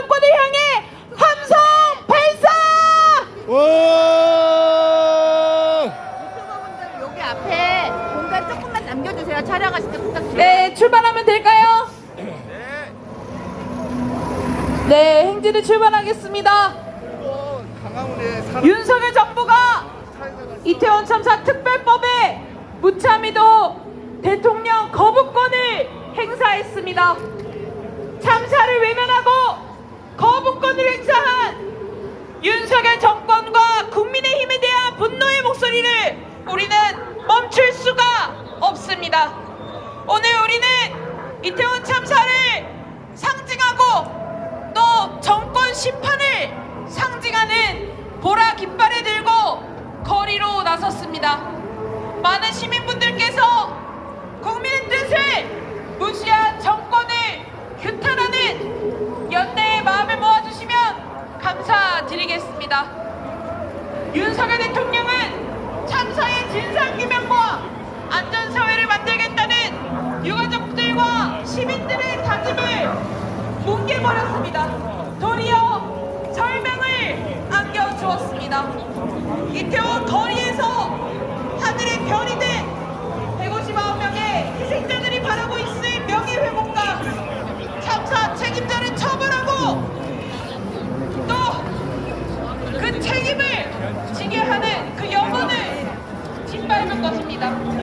정권을 향해 함성 발사! 와! 유튜버분들 여기 앞에 공간 조금만 남겨주세요. 촬영하실 때 부탁드려요. 네, 출발하면 될까요? 네, 행진을 출발하겠습니다. 그리고 강화문에 사람 윤석열 정부가 이태원 참사 특별법에 무참히도 대통령 거부권을 행사했습니다. 참사를 외면하고 거부권을 윤석열 정권과 국민의힘에 대한 분노의 목소리를 우리는 멈출 수가 없습니다. 오늘 우리는 이태원 참사를 상징하고 또 정권 심판을 상징하는 보라 깃발을 들고 거리로 나섰습니다. 많은 시민분들께서 국민의 뜻을 무시한 정권을 규탄하는 연대의 마음을 모아주시면 감사드리겠습니다. 윤석열 대통령은 참사의 진상규명과 안전사회를 만들겠다는 유가족들과 시민들의 다짐을 뭉개버렸습니다. 도리어 설명을 안겨주었습니다. 이태원 take it back.